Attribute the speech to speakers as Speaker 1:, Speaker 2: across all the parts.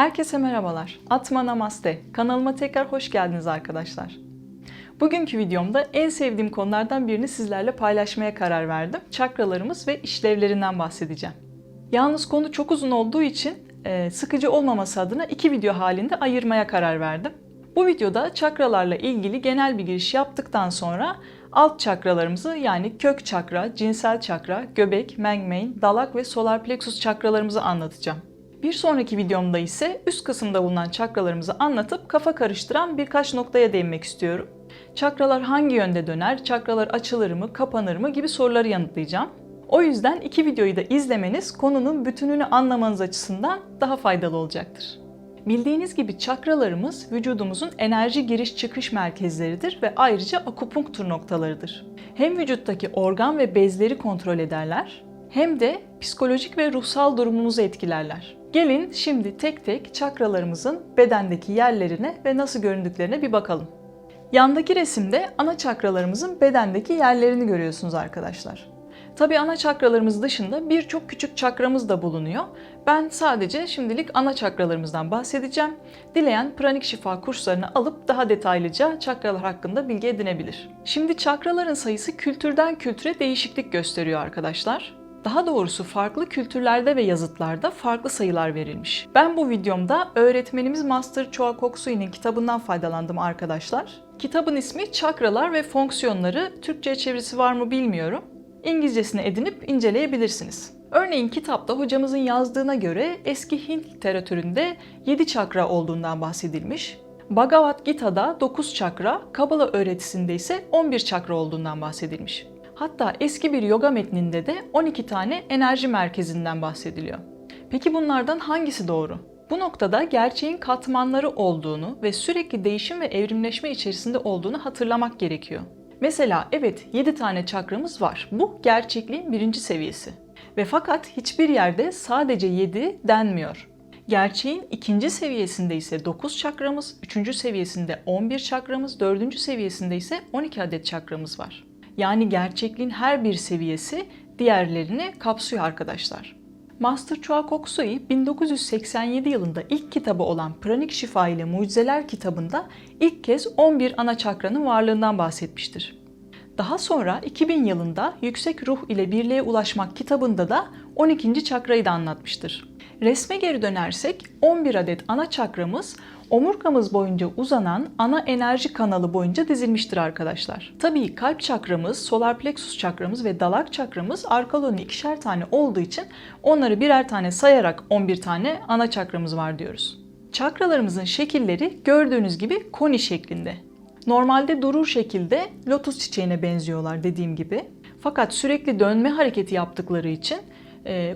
Speaker 1: Herkese merhabalar. Atma Namaste. Kanalıma tekrar hoş geldiniz arkadaşlar. Bugünkü videomda en sevdiğim konulardan birini sizlerle paylaşmaya karar verdim. Çakralarımız ve işlevlerinden bahsedeceğim. Yalnız konu çok uzun olduğu için e, sıkıcı olmaması adına iki video halinde ayırmaya karar verdim. Bu videoda çakralarla ilgili genel bir giriş yaptıktan sonra alt çakralarımızı yani kök çakra, cinsel çakra, göbek, mengmeyn, dalak ve solar plexus çakralarımızı anlatacağım. Bir sonraki videomda ise üst kısımda bulunan çakralarımızı anlatıp kafa karıştıran birkaç noktaya değinmek istiyorum. Çakralar hangi yönde döner, çakralar açılır mı, kapanır mı gibi soruları yanıtlayacağım. O yüzden iki videoyu da izlemeniz konunun bütününü anlamanız açısından daha faydalı olacaktır. Bildiğiniz gibi çakralarımız vücudumuzun enerji giriş çıkış merkezleridir ve ayrıca akupunktur noktalarıdır. Hem vücuttaki organ ve bezleri kontrol ederler hem de psikolojik ve ruhsal durumumuzu etkilerler. Gelin şimdi tek tek çakralarımızın bedendeki yerlerine ve nasıl göründüklerine bir bakalım. Yandaki resimde ana çakralarımızın bedendeki yerlerini görüyorsunuz arkadaşlar. Tabi ana çakralarımız dışında birçok küçük çakramız da bulunuyor. Ben sadece şimdilik ana çakralarımızdan bahsedeceğim. Dileyen pranik şifa kurslarını alıp daha detaylıca çakralar hakkında bilgi edinebilir. Şimdi çakraların sayısı kültürden kültüre değişiklik gösteriyor arkadaşlar. Daha doğrusu farklı kültürlerde ve yazıtlarda farklı sayılar verilmiş. Ben bu videomda öğretmenimiz Master Choa Koksui'nin kitabından faydalandım arkadaşlar. Kitabın ismi Çakralar ve Fonksiyonları. Türkçe çevirisi var mı bilmiyorum. İngilizcesini edinip inceleyebilirsiniz. Örneğin kitapta hocamızın yazdığına göre eski Hint literatüründe 7 çakra olduğundan bahsedilmiş. Bhagavad Gita'da 9 çakra, Kabala öğretisinde ise 11 çakra olduğundan bahsedilmiş. Hatta eski bir yoga metninde de 12 tane enerji merkezinden bahsediliyor. Peki bunlardan hangisi doğru? Bu noktada gerçeğin katmanları olduğunu ve sürekli değişim ve evrimleşme içerisinde olduğunu hatırlamak gerekiyor. Mesela evet 7 tane çakramız var. Bu gerçekliğin birinci seviyesi. Ve fakat hiçbir yerde sadece 7 denmiyor. Gerçeğin ikinci seviyesinde ise 9 çakramız, üçüncü seviyesinde 11 çakramız, dördüncü seviyesinde ise 12 adet çakramız var. Yani gerçekliğin her bir seviyesi diğerlerini kapsıyor arkadaşlar. Master Choa Koksui 1987 yılında ilk kitabı olan Pranik Şifa ile Mucizeler kitabında ilk kez 11 ana çakranın varlığından bahsetmiştir. Daha sonra 2000 yılında Yüksek Ruh ile Birliğe Ulaşmak kitabında da 12. çakrayı da anlatmıştır. Resme geri dönersek 11 adet ana çakramız omurgamız boyunca uzanan ana enerji kanalı boyunca dizilmiştir arkadaşlar. Tabii kalp çakramız, solar plexus çakramız ve dalak çakramız arkalarında ikişer tane olduğu için onları birer tane sayarak 11 tane ana çakramız var diyoruz. Çakralarımızın şekilleri gördüğünüz gibi koni şeklinde. Normalde durur şekilde lotus çiçeğine benziyorlar dediğim gibi. Fakat sürekli dönme hareketi yaptıkları için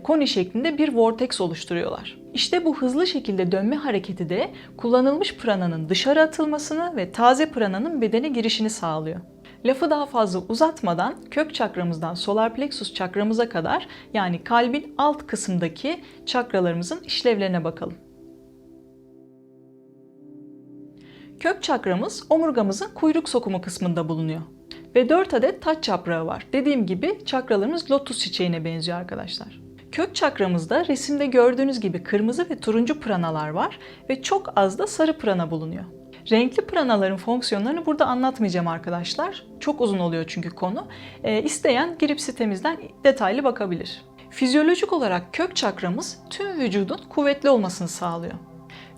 Speaker 1: koni şeklinde bir vortex oluşturuyorlar. İşte bu hızlı şekilde dönme hareketi de kullanılmış prananın dışarı atılmasını ve taze prananın bedene girişini sağlıyor. Lafı daha fazla uzatmadan kök çakramızdan solar plexus çakramıza kadar yani kalbin alt kısımdaki çakralarımızın işlevlerine bakalım. Kök çakramız omurgamızın kuyruk sokumu kısmında bulunuyor. Ve 4 adet taç yaprağı var. Dediğim gibi çakralarımız lotus çiçeğine benziyor arkadaşlar. Kök çakramızda resimde gördüğünüz gibi kırmızı ve turuncu pranalar var ve çok az da sarı prana bulunuyor. Renkli pranaların fonksiyonlarını burada anlatmayacağım arkadaşlar. Çok uzun oluyor çünkü konu. E, isteyen girip sitemizden detaylı bakabilir. Fizyolojik olarak kök çakramız tüm vücudun kuvvetli olmasını sağlıyor.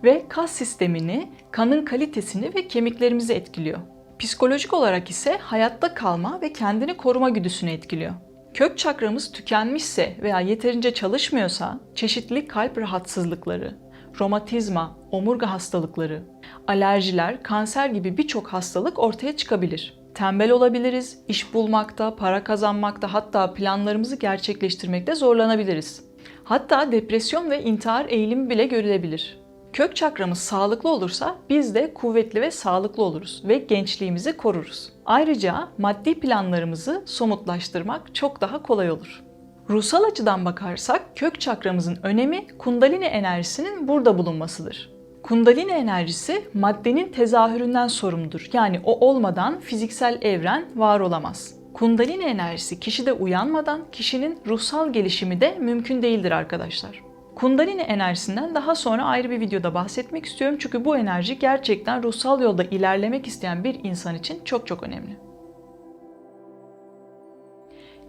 Speaker 1: Ve kas sistemini, kanın kalitesini ve kemiklerimizi etkiliyor. Psikolojik olarak ise hayatta kalma ve kendini koruma güdüsünü etkiliyor. Kök çakramız tükenmişse veya yeterince çalışmıyorsa çeşitli kalp rahatsızlıkları, romatizma, omurga hastalıkları, alerjiler, kanser gibi birçok hastalık ortaya çıkabilir. Tembel olabiliriz, iş bulmakta, para kazanmakta hatta planlarımızı gerçekleştirmekte zorlanabiliriz. Hatta depresyon ve intihar eğilimi bile görülebilir. Kök çakramız sağlıklı olursa biz de kuvvetli ve sağlıklı oluruz ve gençliğimizi koruruz. Ayrıca maddi planlarımızı somutlaştırmak çok daha kolay olur. Ruhsal açıdan bakarsak kök çakramızın önemi kundalini enerjisinin burada bulunmasıdır. Kundalini enerjisi maddenin tezahüründen sorumludur. Yani o olmadan fiziksel evren var olamaz. Kundalini enerjisi kişide uyanmadan kişinin ruhsal gelişimi de mümkün değildir arkadaşlar. Kundalini enerjisinden daha sonra ayrı bir videoda bahsetmek istiyorum çünkü bu enerji gerçekten ruhsal yolda ilerlemek isteyen bir insan için çok çok önemli.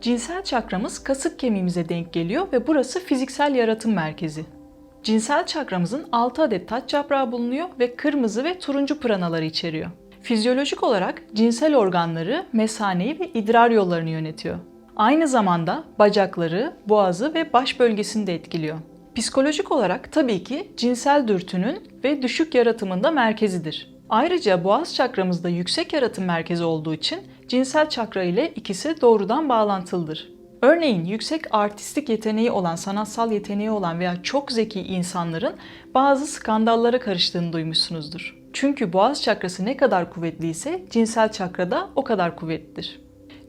Speaker 1: Cinsel çakramız kasık kemiğimize denk geliyor ve burası fiziksel yaratım merkezi. Cinsel çakramızın 6 adet taç yaprağı bulunuyor ve kırmızı ve turuncu pranaları içeriyor. Fizyolojik olarak cinsel organları, mesaneyi ve idrar yollarını yönetiyor. Aynı zamanda bacakları, boğazı ve baş bölgesini de etkiliyor. Psikolojik olarak tabii ki cinsel dürtünün ve düşük yaratımında merkezidir. Ayrıca boğaz çakramızda yüksek yaratım merkezi olduğu için cinsel çakra ile ikisi doğrudan bağlantılıdır. Örneğin yüksek artistik yeteneği olan, sanatsal yeteneği olan veya çok zeki insanların bazı skandallara karıştığını duymuşsunuzdur. Çünkü boğaz çakrası ne kadar kuvvetliyse cinsel çakra da o kadar kuvvetlidir.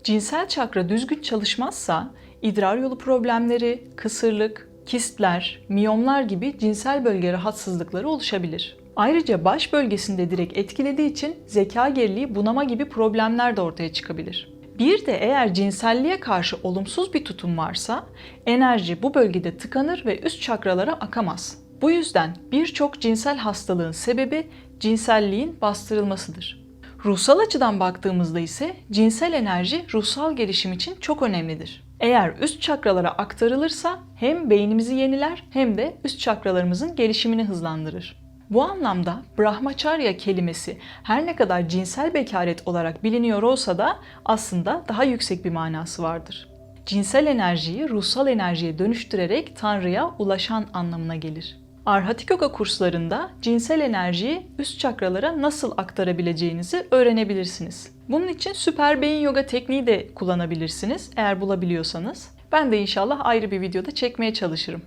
Speaker 1: Cinsel çakra düzgün çalışmazsa idrar yolu problemleri, kısırlık, kistler, miyomlar gibi cinsel bölge rahatsızlıkları oluşabilir. Ayrıca baş bölgesinde direkt etkilediği için zeka geriliği, bunama gibi problemler de ortaya çıkabilir. Bir de eğer cinselliğe karşı olumsuz bir tutum varsa enerji bu bölgede tıkanır ve üst çakralara akamaz. Bu yüzden birçok cinsel hastalığın sebebi cinselliğin bastırılmasıdır. Ruhsal açıdan baktığımızda ise cinsel enerji ruhsal gelişim için çok önemlidir. Eğer üst çakralara aktarılırsa hem beynimizi yeniler hem de üst çakralarımızın gelişimini hızlandırır. Bu anlamda Brahmacharya kelimesi her ne kadar cinsel bekaret olarak biliniyor olsa da aslında daha yüksek bir manası vardır. Cinsel enerjiyi ruhsal enerjiye dönüştürerek Tanrı'ya ulaşan anlamına gelir. Arhatik Yoga kurslarında cinsel enerjiyi üst çakralara nasıl aktarabileceğinizi öğrenebilirsiniz. Bunun için süper beyin yoga tekniği de kullanabilirsiniz eğer bulabiliyorsanız. Ben de inşallah ayrı bir videoda çekmeye çalışırım.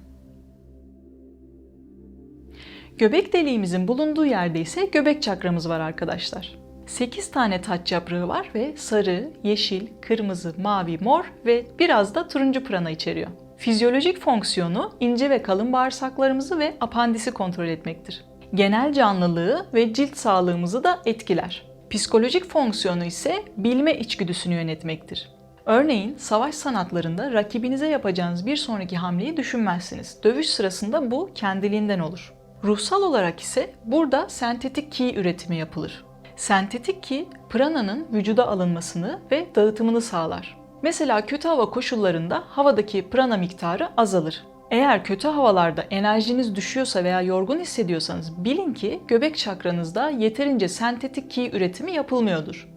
Speaker 1: Göbek deliğimizin bulunduğu yerde ise göbek çakramız var arkadaşlar. 8 tane taç yaprağı var ve sarı, yeşil, kırmızı, mavi, mor ve biraz da turuncu prana içeriyor. Fizyolojik fonksiyonu ince ve kalın bağırsaklarımızı ve apandisi kontrol etmektir. Genel canlılığı ve cilt sağlığımızı da etkiler. Psikolojik fonksiyonu ise bilme içgüdüsünü yönetmektir. Örneğin savaş sanatlarında rakibinize yapacağınız bir sonraki hamleyi düşünmezsiniz. Dövüş sırasında bu kendiliğinden olur. Ruhsal olarak ise burada sentetik ki üretimi yapılır. Sentetik ki prananın vücuda alınmasını ve dağıtımını sağlar. Mesela kötü hava koşullarında havadaki prana miktarı azalır. Eğer kötü havalarda enerjiniz düşüyorsa veya yorgun hissediyorsanız bilin ki göbek çakranızda yeterince sentetik ki üretimi yapılmıyordur.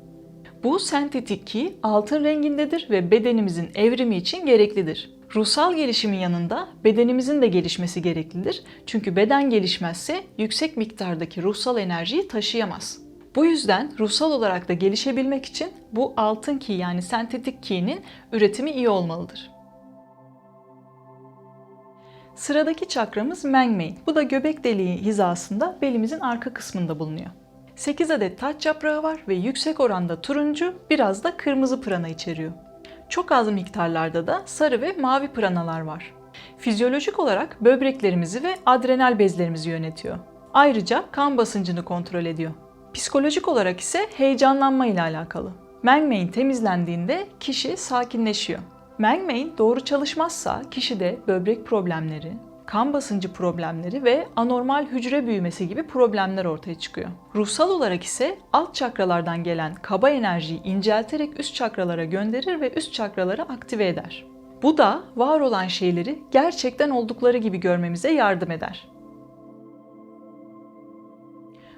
Speaker 1: Bu sentetik ki altın rengindedir ve bedenimizin evrimi için gereklidir. Ruhsal gelişimin yanında bedenimizin de gelişmesi gereklidir. Çünkü beden gelişmezse yüksek miktardaki ruhsal enerjiyi taşıyamaz. Bu yüzden ruhsal olarak da gelişebilmek için bu altın ki yani sentetik ki'nin üretimi iyi olmalıdır. Sıradaki çakramız Mengmei. Bu da göbek deliği hizasında belimizin arka kısmında bulunuyor. 8 adet taç yaprağı var ve yüksek oranda turuncu, biraz da kırmızı prana içeriyor. Çok az miktarlarda da sarı ve mavi pranalar var. Fizyolojik olarak böbreklerimizi ve adrenal bezlerimizi yönetiyor. Ayrıca kan basıncını kontrol ediyor. Psikolojik olarak ise heyecanlanma ile alakalı. Mengmein temizlendiğinde kişi sakinleşiyor. Mengmein doğru çalışmazsa kişide böbrek problemleri, kan basıncı problemleri ve anormal hücre büyümesi gibi problemler ortaya çıkıyor. Ruhsal olarak ise alt çakralardan gelen kaba enerjiyi incelterek üst çakralara gönderir ve üst çakraları aktive eder. Bu da var olan şeyleri gerçekten oldukları gibi görmemize yardım eder.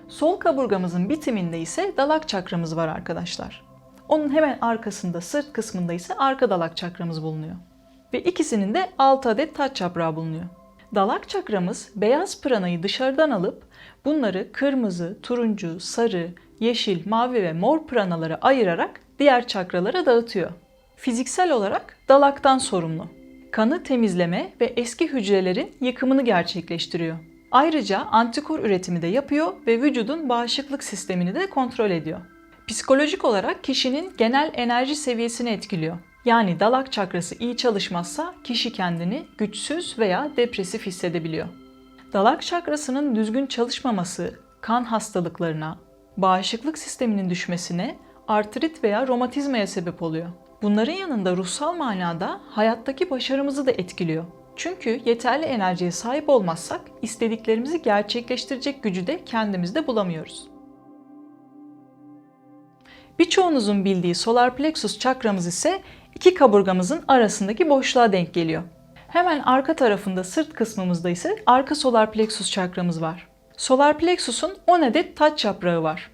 Speaker 1: Sol kaburgamızın bitiminde ise dalak çakramız var arkadaşlar. Onun hemen arkasında sırt kısmında ise arka dalak çakramız bulunuyor. Ve ikisinin de 6 adet taç yaprağı bulunuyor. Dalak çakramız beyaz pranayı dışarıdan alıp bunları kırmızı, turuncu, sarı, yeşil, mavi ve mor pranaları ayırarak diğer çakralara dağıtıyor. Fiziksel olarak dalaktan sorumlu. Kanı temizleme ve eski hücrelerin yıkımını gerçekleştiriyor. Ayrıca antikor üretimi de yapıyor ve vücudun bağışıklık sistemini de kontrol ediyor. Psikolojik olarak kişinin genel enerji seviyesini etkiliyor. Yani dalak çakrası iyi çalışmazsa kişi kendini güçsüz veya depresif hissedebiliyor. Dalak çakrasının düzgün çalışmaması kan hastalıklarına, bağışıklık sisteminin düşmesine, artrit veya romatizmaya sebep oluyor. Bunların yanında ruhsal manada hayattaki başarımızı da etkiliyor. Çünkü yeterli enerjiye sahip olmazsak istediklerimizi gerçekleştirecek gücü de kendimizde bulamıyoruz. Birçoğunuzun bildiği solar plexus çakramız ise iki kaburgamızın arasındaki boşluğa denk geliyor. Hemen arka tarafında sırt kısmımızda ise arka solar plexus çakramız var. Solar plexus'un 10 adet taç yaprağı var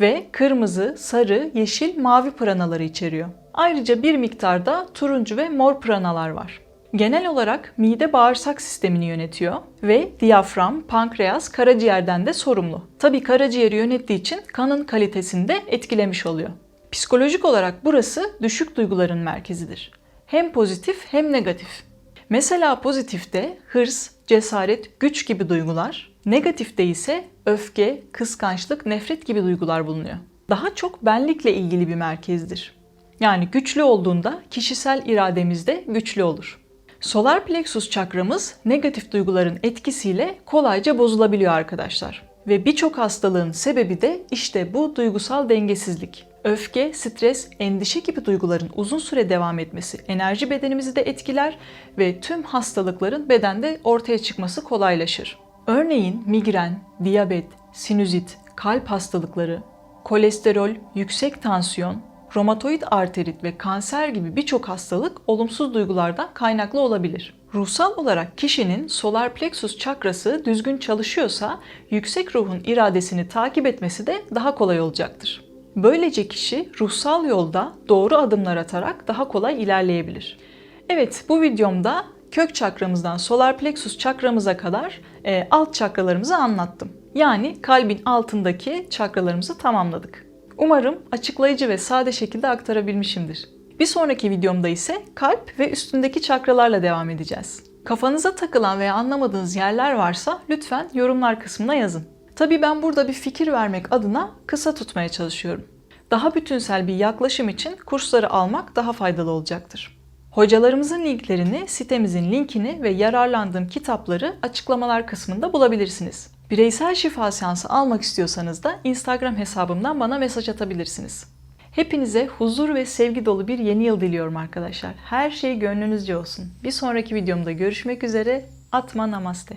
Speaker 1: ve kırmızı, sarı, yeşil, mavi pranaları içeriyor. Ayrıca bir miktarda turuncu ve mor pranalar var. Genel olarak mide bağırsak sistemini yönetiyor ve diyafram, pankreas, karaciğerden de sorumlu. Tabi karaciğeri yönettiği için kanın kalitesini de etkilemiş oluyor. Psikolojik olarak burası düşük duyguların merkezidir. Hem pozitif hem negatif. Mesela pozitifte hırs, cesaret, güç gibi duygular, negatifte ise öfke, kıskançlık, nefret gibi duygular bulunuyor. Daha çok benlikle ilgili bir merkezdir. Yani güçlü olduğunda kişisel irademiz de güçlü olur. Solar plexus çakramız negatif duyguların etkisiyle kolayca bozulabiliyor arkadaşlar. Ve birçok hastalığın sebebi de işte bu duygusal dengesizlik. Öfke, stres, endişe gibi duyguların uzun süre devam etmesi enerji bedenimizi de etkiler ve tüm hastalıkların bedende ortaya çıkması kolaylaşır. Örneğin migren, diyabet, sinüzit, kalp hastalıkları, kolesterol, yüksek tansiyon, romatoid arterit ve kanser gibi birçok hastalık olumsuz duygulardan kaynaklı olabilir. Ruhsal olarak kişinin solar plexus çakrası düzgün çalışıyorsa yüksek ruhun iradesini takip etmesi de daha kolay olacaktır. Böylece kişi ruhsal yolda doğru adımlar atarak daha kolay ilerleyebilir. Evet bu videomda kök çakramızdan solar plexus çakramıza kadar e, alt çakralarımızı anlattım. Yani kalbin altındaki çakralarımızı tamamladık. Umarım açıklayıcı ve sade şekilde aktarabilmişimdir. Bir sonraki videomda ise kalp ve üstündeki çakralarla devam edeceğiz. Kafanıza takılan veya anlamadığınız yerler varsa lütfen yorumlar kısmına yazın. Tabii ben burada bir fikir vermek adına kısa tutmaya çalışıyorum. Daha bütünsel bir yaklaşım için kursları almak daha faydalı olacaktır. Hocalarımızın linklerini, sitemizin linkini ve yararlandığım kitapları açıklamalar kısmında bulabilirsiniz. Bireysel şifa seansı almak istiyorsanız da Instagram hesabımdan bana mesaj atabilirsiniz. Hepinize huzur ve sevgi dolu bir yeni yıl diliyorum arkadaşlar. Her şey gönlünüzce olsun. Bir sonraki videomda görüşmek üzere. Atma namaste.